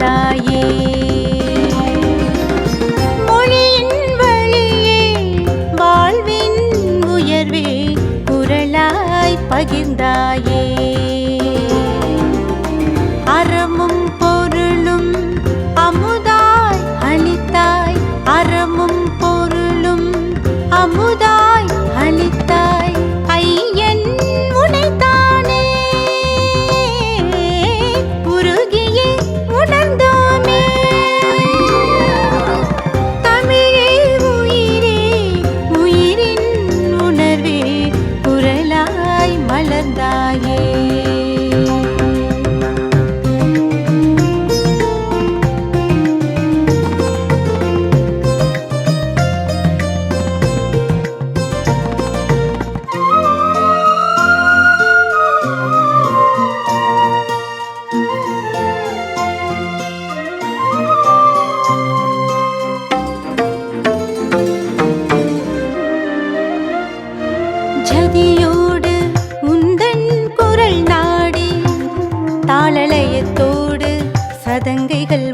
மலர்ந்தாயே மொழியின் வழியே வாழ்வின் உயர்வே குரலாய் பகிர்ந்தாயே. அறமும் பொருளும் அமுதாய் அளித்தாய். அறமும் பொருளும் அமுதாய் சதங்கைகள்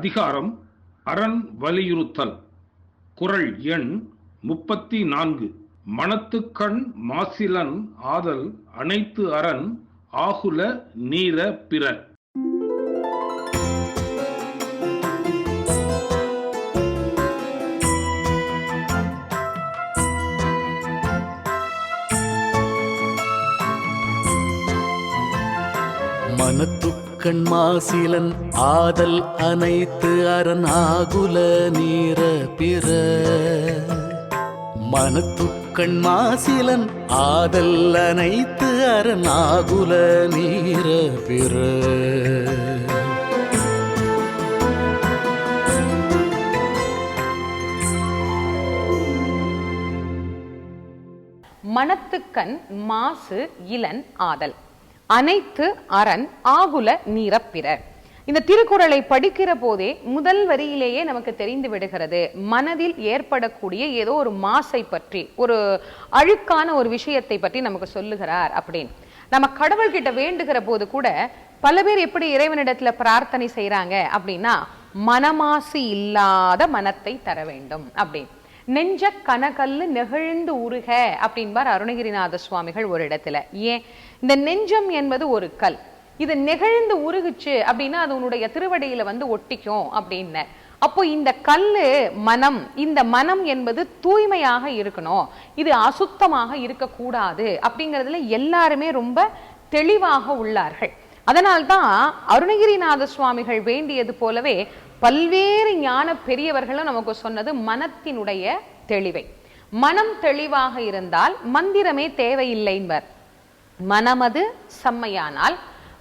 அதிகாரம் அரண் வலியுறுத்தல். குறள் எண் முப்பத்தி நான்கு மனத்துக்கண் மாசிலன் ஆதல் அனைத்து அரண் ஆகுல நீர பிறன் கண் மாசிலன் ஆதல் அனைத்து அரண் ஆகுல நீர பிற. மனத்துக்கண் மாசிலன் ஆதல் அனைத்து அரண் ஆகுல நீர பிற. மனத்துக்கண் மாசு இளன் ஆதல். அனைத்து அரண் ஆகுல நீரப்பிற இந்த திருக்குறளை படிக்கிற போதே முதல் வரியிலேயே நமக்கு தெரிந்து விடுகிறது. மனதில் ஏற்படக்கூடிய ஏதோ ஒரு மாசை பற்றி ஒரு அழுக்கான ஒரு விஷயத்தை பற்றி நமக்கு சொல்லுகிறார் அப்படின்னு நம்ம கடவுள்கிட்ட வேண்டுகிற போது கூட பல பேர் எப்படி இறைவனிடத்துல பிரார்த்தனை செய்யறாங்க அப்படின்னா மனமாசு இல்லாத மனத்தை தர வேண்டும் அப்படின்னு நெஞ்ச கனகல்லு நெகிழ்ந்து உருக அப்படின்பார் அருணகிரிநாத சுவாமிகள் ஒரு இடத்துல. ஏன்? இந்த நெஞ்சம் என்பது ஒரு கல். இது நெகிழ்ந்து உருகுச்சு அப்படின்னா அது உன்னுடைய திருவடியில வந்து ஒட்டிக்கும் அப்படின்னு அப்போ இந்த கல்லு மனம் இந்த மனம் என்பது தூய்மையாக இருக்கணும். இது அசுத்தமாக இருக்கக்கூடாது அப்படிங்கிறதுல எல்லாருமே ரொம்ப தெளிவாக உள்ளார்கள். அதனால்தான் அருணகிரிநாத சுவாமிகள் வேண்டியது போலவே பல்வேறு ஞான பெரியவர்களும் நமக்கு சொன்னது மனத்தினுடைய தெளிவை. மனம் தெளிவாக இருந்தால் மந்திரமே தேவையில்லைன்பர் மனமது செம்மையானால்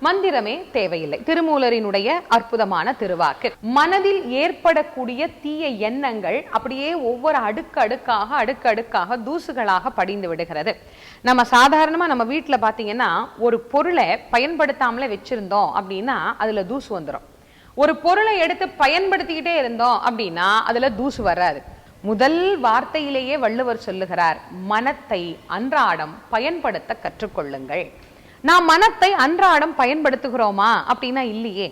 மந்திரமே தேவையில்லை. திருமூலரினுடைய அற்புதமான திருவாக்கு. மனதில் ஏற்படக்கூடிய தீய எண்ணங்கள் அப்படியே ஒவ்வொரு அடுக்கு அடுக்காக அடுக்கு அடுக்காக தூசுகளாக படிந்து விடுகிறது. நம்ம சாதாரணமா நம்ம வீட்டுல பாத்தீங்கன்னா ஒரு பொருளை பயன்படுத்தாமலே வச்சிருந்தோம் அப்படின்னா அதுல தூசு வந்துடும் ஒரு பொருளை எடுத்து பயன்படுத்திக்கிட்டே இருந்தோம் அப்படின்னா அதுல தூசு வராது. முதல் வார்த்தையிலேயே வள்ளுவர் சொல்லுகிறார் மனத்தை அன்றாடம் பயன்படுத்த கற்றுக்கொள்ளுங்கள். நாம் மனத்தை அன்றாடம் பயன்படுத்துகிறோமா அப்படின்னா இல்லையே.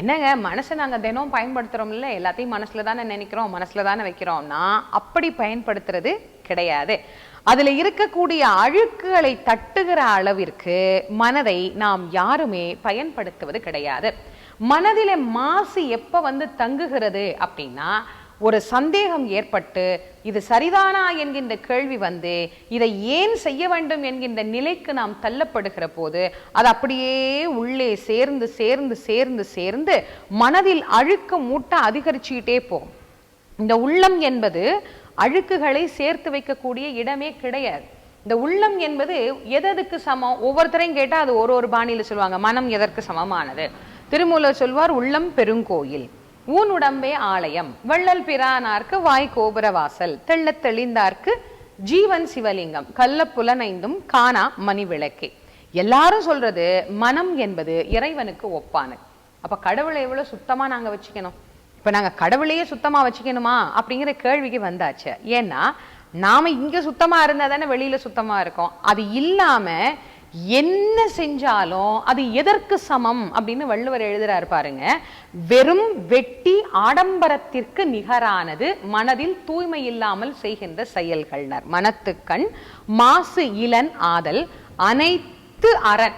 என்னங்க மனசை நாங்க தினம் பயன்படுத்துறோம்ல எல்லாத்தையும் மனசுல தானே நினைக்கிறோம் மனசுல தானே வைக்கிறோம்னா அப்படி பயன்படுத்துறது கிடையாது. அதுல இருக்கக்கூடிய அழுக்குகளை தட்டுகிற அளவிற்கு மனதை நாம் யாருமே பயன்படுத்துவது கிடையாது. மனதிலே மாசு எப்ப வந்து தங்குகிறது அப்படின்னா ஒரு சந்தேகம் ஏற்பட்டு இது சரிதானா என்கின்ற கேள்வி வந்து இதை ஏன் செய்ய வேண்டும் என்கின்ற நிலைக்கு நாம் தள்ளப்படுகிற போது அது அப்படியே உள்ளே சேர்ந்து சேர்ந்து சேர்ந்து சேர்ந்து மனதில் அழுக்கு மூட்டை அதிகரிச்சுக்கிட்டே போகும். இந்த உள்ளம் என்பது அழுக்குகளை சேர்த்து வைக்கக்கூடிய இடமே கிடையாது. இந்த உள்ளம் என்பது எதற்கு சமம்? ஒவ்வொருத்தரையும் கேட்டா அது ஒரு ஒரு பாணியில சொல்லுவாங்க மனம் எதற்கு சமமானது? திருமூலர் சொல்வார் உள்ளம் பெருங்கோயில். ஊன் உடம்பே ஆலயம். வள்ளல் பிரானார்க்கு வாய் கோபுர வாசல். தெள்ளத் தெளிந்தார்க்கு ஜீவன் சிவலிங்கம். கள்ள புலனைந்தும் காணா மணி விளக்கே. எல்லாரும் சொல்றது மனம் என்பது இறைவனுக்கு ஒப்பானது. அப்ப கடவுளை எவ்வளவு சுத்தமா நாங்க வச்சுக்கணும்? இப்ப நாங்க கடவுளையே சுத்தமா வச்சுக்கணுமா? அப்படிங்கிற கேள்விக்கு வந்தாச்சு. ஏன்னா நாம இங்க சுத்தமா இருந்தா தானே வெளியில சுத்தமா இருக்கோம். அது இல்லாம என்ன செஞ்சாலும் அது எதற்கு சமம் அப்படின்னு வள்ளுவர் எழுதுறாரு பாருங்க. வெறும் வெட்டி ஆடம்பரத்திற்கு நிகரானது மனதில் தூய்மை இல்லாமல் செய்கின்ற செயல்கள்னர். மனத்துக்கண் மாசு இளன் ஆதல் அனைத்து அரண்.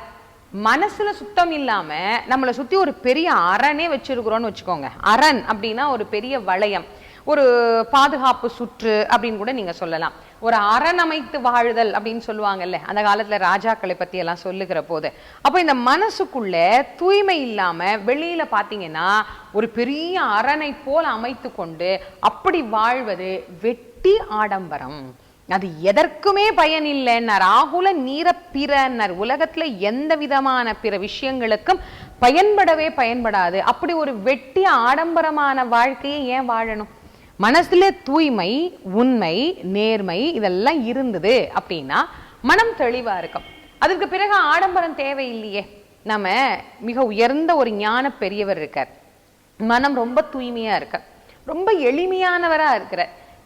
மனசுல சுத்தம் இல்லாம நம்மளை சுத்தி ஒரு பெரிய அரணே வச்சிருக்கிறோம்னு வச்சுக்கோங்க. அரண் அப்படின்னா ஒரு பெரிய வளையம். ஒரு பாதுகாப்பு சுற்று அப்படின்னு கூட நீங்க சொல்லலாம். ஒரு அரண் அமைத்து வாழுதல் அப்படின்னு சொல்லுவாங்கல்ல அந்த காலத்துல ராஜாக்களை பத்தி எல்லாம் சொல்லுகிற போது. அப்போ இந்த மனசுக்குள்ள தூய்மை இல்லாம வெளியில பாத்தீங்கன்னா ஒரு பெரிய அரணை போல அமைத்து கொண்டு அப்படி வாழ்வது வெட்டி ஆடம்பரம். அது எதற்குமே பயன் இல்லைன்னார் ஆகுல நீர பிறனர் உலகத்துல எந்த விதமான பிற விஷயங்களுக்கும் பயன்படவே பயன்படாது. அப்படி ஒரு வெட்டி ஆடம்பரமான வாழ்க்கையை ஏன் வாழணும்? மனசுல தூய்மை உண்மை நேர்மை இதெல்லாம் இருந்தது அப்படின்னா மனம் தெளிவா இருக்கும். அதுக்கு பிறகு ஆடம்பரம் தேவையில்லையே. நம்ம மிக உயர்ந்த ஒரு ஞான பெரியவர் இருக்கார். மனம் ரொம்ப தூய்மையா இருக்க ரொம்ப எளிமையானவரா இருக்கிற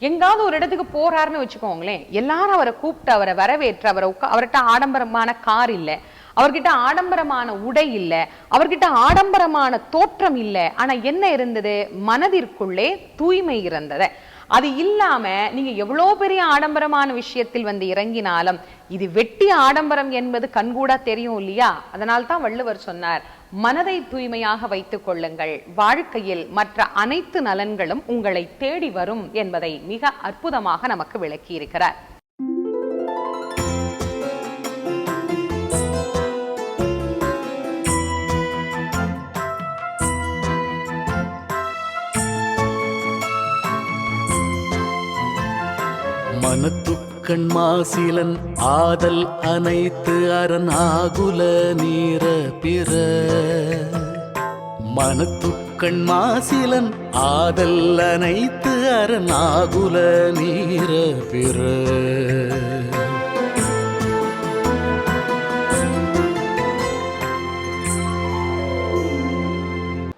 எங்காவது ஒரு இடத்துக்கு போறாருன்னு வச்சுக்கோங்களேன் எல்லாரும் அவரை கூப்பிட்டு அவரை வரவேற்று அவரை உட்கா அவர்கிட்ட ஆடம்பரமான கார் இல்லை அவர்கிட்ட ஆடம்பரமான உடை இல்லை அவர்கிட்ட ஆடம்பரமான தோற்றம் இல்லை. ஆனா என்ன இருந்தது? மனதிற்குள்ளே தூய்மை இருந்தது. அது இல்லாம நீங்க எவ்வளோ பெரிய ஆடம்பரமான விஷயத்தில் வந்து இறங்கினாலும் இது வெட்டி ஆடம்பரம் என்பது கண்கூடா தெரியும் இல்லையா? அதனால்தான் தான் வள்ளுவர் சொன்னார் மனதை தூய்மையாக வைத்துக் கொள்ளுங்கள். வாழ்க்கையில் மற்ற அனைத்து நலன்களும் உங்களை தேடி வரும் என்பதை மிக அற்புதமாக நமக்கு விளக்கி மனத்துக்கண் மாசிலன் ஆதல் அனைத்து அரண் ஆகுல நீர பிற. மனத்துக்கண் மாசிலன் ஆதல் அனைத்து அரண் ஆகுல நீர பிற.